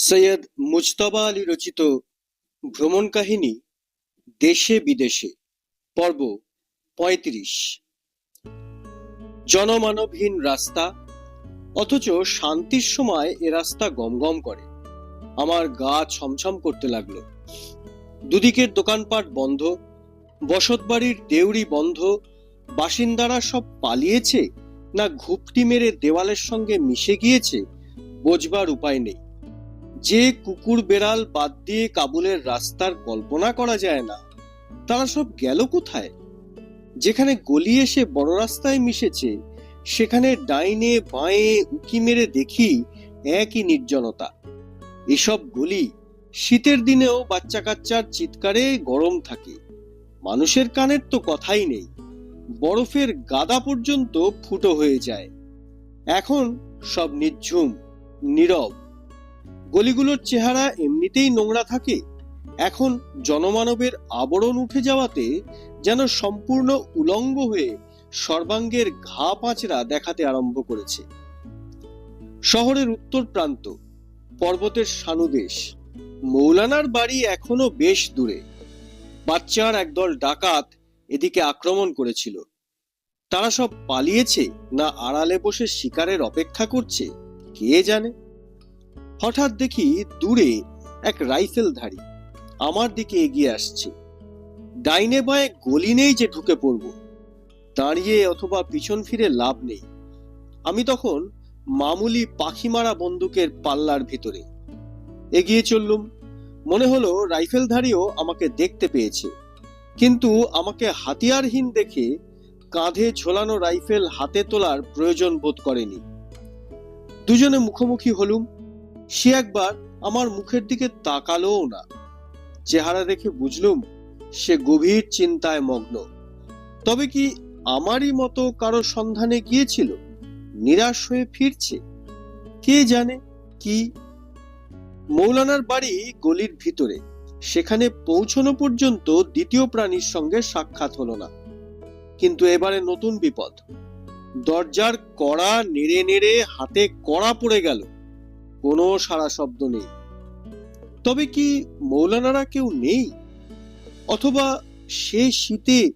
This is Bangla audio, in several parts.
সৈয়দ মুজতবা আলী রচিত ভ্রমণ কাহিনী, দেশে বিদেশে, পর্ব পঁয়ত্রিশ। জনমানবহীন রাস্তা, অথচ শান্তির সময় এ রাস্তা গমগম করে। আমার গা ছমছম করতে লাগল। দুদিকের দোকানপাট বন্ধ বসতবাড়ির দেউড়ি বন্ধ, বাসিন্দারা সব পালিয়েছে না ঘুপটি মেরে দেওয়ালের সঙ্গে মিশে গিয়েছে, বোঝবার উপায় নেই। যে কুকুর বেড়াল বাদ দিয়ে কাবুলের রাস্তার কল্পনা করা যায় না, তারা সব গেল কোথায়? যেখানে গলি এসে বড় রাস্তায় মিশেছে, সেখানে ডাইনে বাঁয়ে উকি মেরে দেখি একই নির্জনতা। এসব গলি শীতের দিনেও বাচ্চা কাচ্চার চিৎকারে গরম থাকে। মানুষের কানের তো কথাই নেই, বরফের গাদা পর্যন্ত ফুটো হয়ে যায়। এখন সব নিঝুম নীরব। গলিগুলোর চেহারা এমনিতেই নোংরা থাকে। এখন জনমানবের আবরণ উঠে যাওয়াতে যেন সম্পূর্ণ উলঙ্গ হয়ে সর্বাঙ্গের ঘা পাঁচরা দেখাতে আরম্ভ করেছে। শহরের উত্তর প্রান্ত, পর্বতের সানুদেশ, মৌলানার বাড়ি এখনও বেশ দূরে। বাচ্চার একদল ডাকাত এদিকে আক্রমণ করেছিল। তারা সব পালিয়েছে না আড়ালে বসে শিকারের অপেক্ষা করছে, কে জানে? হঠাৎ দেখি দূরে এক রাইফেলধারী আমার দিকে এগিয়ে আসছে। ডাইনে বাঁয়ে গলি নেই যে ঢুকে পড়ব। দাঁড়িয়ে অথবা পিছন ফিরে লাভ নেই। আমি তখন মামুলি পাখি মারা বন্দুকের পাল্লার ভিতরে। এগিয়ে চললুম। মনে হলো রাইফেলধারীও আমাকে দেখতে পেয়েছে। কিন্তু আমাকে হাতিয়ারহীন দেখে কাঁধে ঝোলানো রাইফেল হাতে তোলার প্রয়োজন বোধ করেনি। দুজনে মুখোমুখি হলুম। সে একবার আমার মুখের দিকে তাকালোও না। চেহারা দেখে বুঝলুম সে গভীর চিন্তায় মগ্ন। তবে কি আমারই মতো কারও সন্ধানে গিয়েছিল? নিরাশ হয়ে ফিরছে। কে জানে কি? মৌলানার বাড়ি গলির ভিতরে। সেখানে পৌঁছনো পর্যন্ত দ্বিতীয় প্রাণীর সঙ্গে সাক্ষাৎ হলো না। কিন্তু এবারে নতুন বিপদ। দরজার কড়া নেড়ে নেড়ে হাতে কড়া পড়ে গেল। কোনো সারা শব্দ নেই। তবে কি মৌলানারা কেউ নেই? অথবা সে শীতে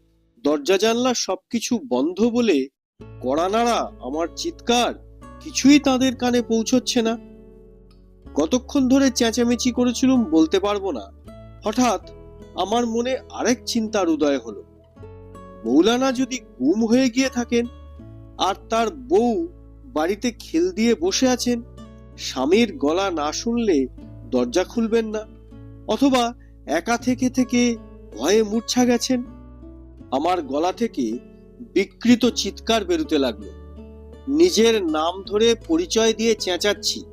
দরজা জানলা সবকিছু বন্ধ বলে কড়া নাড়া আমার চিৎকার কিছুই তাদের কানে পৌঁছচ্ছে না। কতক্ষণ ধরে চেঁচামেচি করেছিলুম বলতে পারব না। হঠাৎ আমার মনে আরেক চিন্তার উদয় হলো। মৌলানা যদি গুম হয়ে গিয়ে থাকেন আর তার বউ বাড়িতে খেল দিয়ে বসে আছেন স্বামীর গলা না শুনলে দরজা খুলবেন না, অথবা একা থেকে থেকে ভয়ে মূর্ছা গেছেন। আমার গলা থেকে বিকৃত চিৎকার বেরুতে লাগল। নিজের নাম ধরে পরিচয় দিয়ে চেঁচাচ্ছি।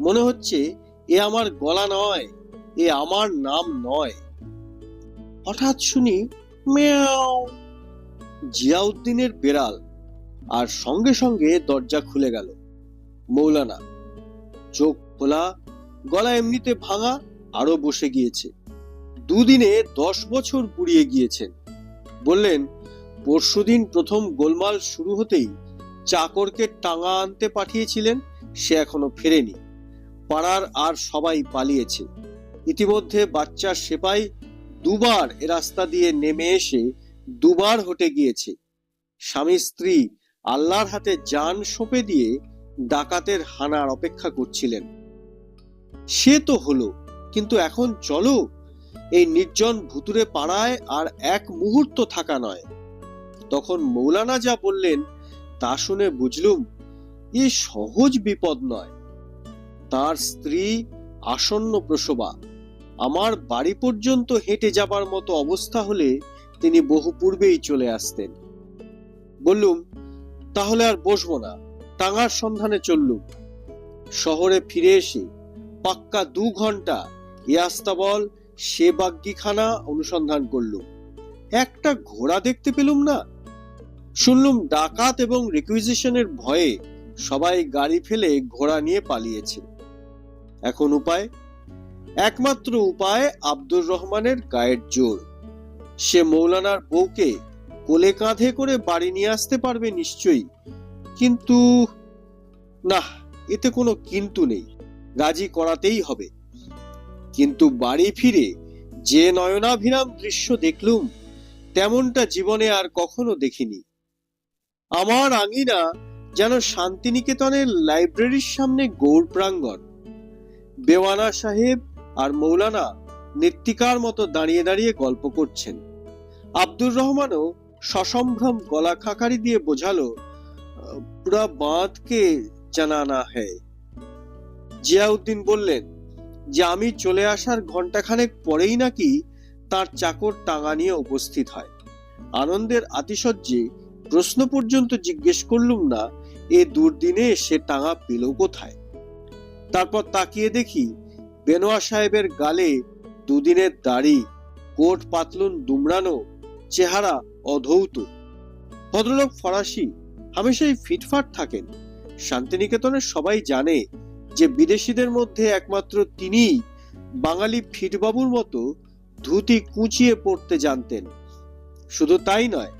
মনে হচ্ছে এ আমার গলা নয়, এ আমার নাম নয়। হঠাৎ শুনি মেয়াও। জিয়াউদ্দিনের বেড়াল, আর সঙ্গে সঙ্গে দরজা খুলে গেল। মৌলানা চোখ খোলা, গলা এমনিতে ভাঙা, আরও বসে গিয়েছে। দুদিনে দশ বছর পুড়িয়ে গিয়েছেন বললেন, পরশুদিন প্রথম গোলমাল শুরু হতেই চাকরকে টাঙা আনতে পাঠিয়েছিলেন, সে এখনও ফেরেনি। পাড়ার আর সবাই পালিয়েছে। ইতিমধ্যে বাচ্চার সেপাই দুবার এ রাস্তা দিয়ে নেমে এসে দুবার হটে গিয়েছে। স্বামী স্ত্রী আল্লাহর হাতে যান সঁপে দিয়ে ডাকাতের হানার অপেক্ষা করছিলেন। সে তো হলো, কিন্তু এখন চলো, এই নির্জন ভুতুরে পাড়ায় আর এক মুহূর্ত থাকা নয়। তখন মৌলানা যা বললেন, তা শুনে বুঝলুম, এ সহজ বিপদ নয়। তার স্ত্রী আসন্ন প্রসবা, আমার বাড়ি পর্যন্ত হেঁটে যাবার মতো অবস্থা হলে তিনি বহু পূর্বেই চলে আসতেন। বললুম, তাহলে আর বসবো না। টাঙার সন্ধানে চললুম। শহরে ফিরে এসে পাক্কা দু ঘণ্টা ইয়াস্তাবল সে বাগ্যিখানা অনুসন্ধান করলুম। একটা ঘোড়া দেখতে পেলুম না? শুনলুম ডাকাত এবং রিকুইজিশনের ভয়ে সবাই গাড়ি ফেলে ঘোড়া নিয়ে পালিয়েছে। এখন উপায়? একমাত্র উপায় আব্দুর রহমানের গায়ের জোর। সে মৌলানার বউকে কোলে কাঁধে করে বাড়ি নিয়ে আসতে পারবে নিশ্চয়ই। কিন্তু না এতে কোনো কিন্তু নেই। রাজি করাতেই হবে। কিন্তু বাড়ি ফিরে যে নয়নাভিরাম দৃশ্য দেখলুম তেমনটা জীবনে আর কখনো দেখিনি। আমার আঙিনা যেন শান্তিনিকেতনের লাইব্রেরির সামনে গৌর প্রাঙ্গণ। বেওয়ানা সাহেব আর মৌলানা নৃত্তিকার মতো দাঁড়িয়ে দাঁড়িয়ে গল্প করছেন। আব্দুর রহমানও সসম্ভ্রম গলা খাকারি দিয়ে বোঝালো "আহ, পুরা বাঁধকে জানানা হ্যায় জিয়াউদ্দিন বললেন যে আমি চলে আসার ঘন্টাখানেক পরেই নাকি তার চাকর টাঙা নিয়ে উপস্থিত হয় আনন্দের আতিশয্যে প্রশ্ন পর্যন্ত জিজ্ঞেস করলুম না এ দুর্দিনে সে টাঙা পেল কোথায় তারপর তাকিয়ে দেখি বেনোয়া সাহেবের গালে দুদিনের দাড়ি কোট পাতলুন দুমড়ানো চেহারা অধৌত। ভদ্রলোক ফরাসি হামেশাই ফিটফাট থাকেন। শান্তিনিকেতনের সবাই জানে যে বিদেশিদের মধ্যে একমাত্র তিনিই বাঙালি ফিটবাবুর মতো ধুতি কুঁচিয়ে পড়তে জানতেন। শুধু তাই নয়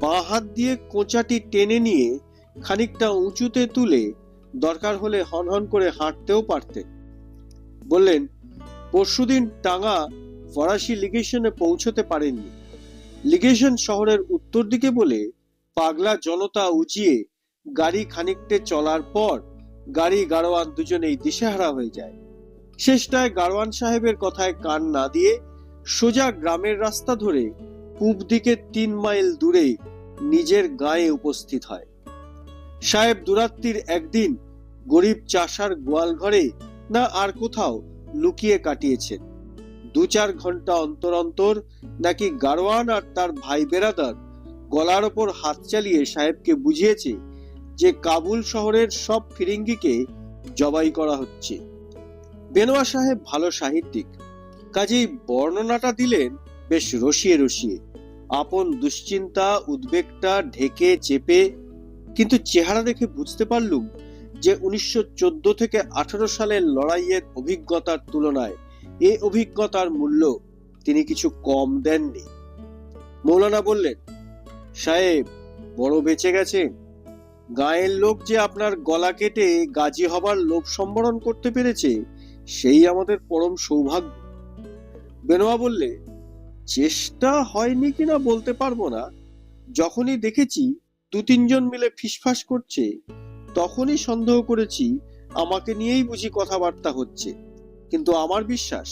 বাঁ হাত দিয়ে কোঁচাটি টেনে নিয়ে খানিকটা উঁচুতে তুলে দরকার হলে হনহন করে হাঁটতেও পারতেন। বললেন, পরশুদিন টাঙা ফরাসি লিগেশনে পৌঁছতে পারেননি। লিগেশন শহরের উত্তর দিকে বলে পাগলা জনতা উজিয়ে গাড়ি খানিকটে চলার পর গাড়ি গাড়োয়ান দুজনেই দিশেহারা হয়ে যায়। শেষটায় গাড়োয়ান সাহেবের কথায় কান না দিয়ে সোজা গ্রামের রাস্তা ধরে পূব দিকে তিন মাইল দূরে নিজের গায়ে উপস্থিত হয়। সাহেব দুরাত্রির একদিন গরিব চাষার গোয়াল ঘরে না আর কোথাও লুকিয়ে কাটিয়েছেন। দু চার ঘণ্টা অন্তর অন্তর নাকি গারোয়ান আর তার ভাই বেরাদার গলার ওপর হাত চালিয়ে সাহেবকে বুঝিয়েছে যে কাবুল শহরের সব ফিরিঙ্গিকে জবাই করা হচ্ছে। বেনোয়া সাহেব ভালো সাহিত্যিক। কাজেই বর্ণনাটা দিলেন বেশ রসিয়ে রসিয়ে। আপন দুশ্চিন্তা, উদ্বেগটা ঢেকে চেপে, কিন্তু চেহারা দেখে বুঝতে পারলুম যে উনিশশো চোদ্দ থেকে আঠারো সালের লড়াইয়ের অভিজ্ঞতার তুলনায় এ অভিজ্ঞতার মূল্য তিনি কিছু কম দেননি। মৌলানা বললেন সাহেব, বড় বেঁচে গেছেন গায়ের লোক যে আপনার গলা কেটে গাজী হবার লোভ সম্বরণ করতে পেরেছে, সেই আমাদের পরম সৌভাগ্য। বেনোয়া বললে, চেষ্টা হয়নি কিনা বলতে পারব না। যখনই দেখেছি দু তিনজন মিলে ফিসফাস করছে, তখনই সন্দেহ করেছি আমাকে নিয়েই বুঝি কথাবার্তা হচ্ছে। কিন্তু আমার বিশ্বাস,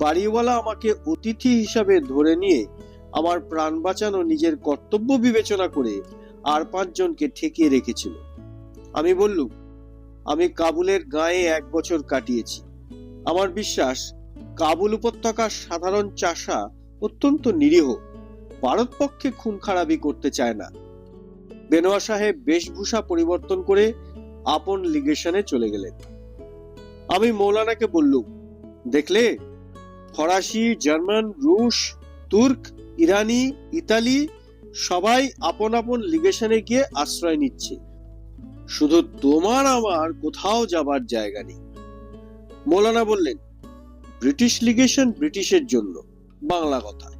বাড়িওয়ালা আমাকে অতিথি হিসাবে ধরে নিয়ে আমার প্রাণ বাঁচানো নিজের কর্তব্য বিবেচনা করে আর পাঁচজনকে ঠেকিয়ে রেখেছিল। আমি বললুম, আমি কাবুলের গায়ে এক বছর কাটিয়েছি। আমার বিশ্বাস, কাবুল উপত্যকার সাধারণ চাষা অত্যন্ত নিরীহ। ভারতপক্ষে খুন খারাপি করতে চায় না। বেনোয়া সাহেব বেশভূষা পরিবর্তন করে আপন লিগেশনে চলে গেলেন। আমি মৌলানাকে বললুম, দেখলে ফরাসি, জার্মান, রুশ, তুর্ক ইরানি, ইতালি, সবাই আপন আপন লিগেশনে গিয়ে আশ্রয় নিচ্ছে। শুধু তোমার আমার কোথাও যাবার জায়গা নেই। মৌলানা বললেন, ব্রিটিশ লিগেশন ব্রিটিশের জন্য। বাংলা কথা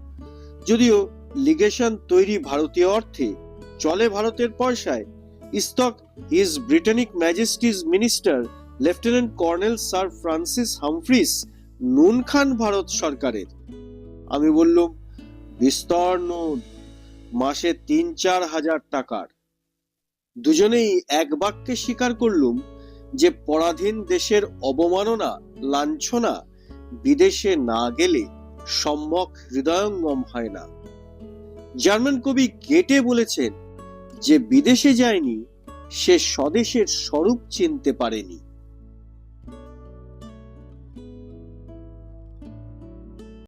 যদিও লিগেশন তৈরি ভারতীয় অর্থে চলে ভারতের পয়সায় ইস্তক is Britannic majesty's minister lieutenant colonel sir Francis Humphrys Noon Khan Bharat সরকারের। আমি বললুম বিস্তর নুন, মাসে তিন চার হাজার টাকার। দুজনেই এক বাক্যে স্বীকার করলুম যে পরাধীন দেশের অবমাননা, লাঞ্ছনা বিদেশে না গেলে সম্যক হৃদয়ঙ্গম হয় না। জার্মান কবি গেটে বলেছেন যে বিদেশে যায়নি, সে স্বদেশের স্বরূপ চিনতে পারেনি।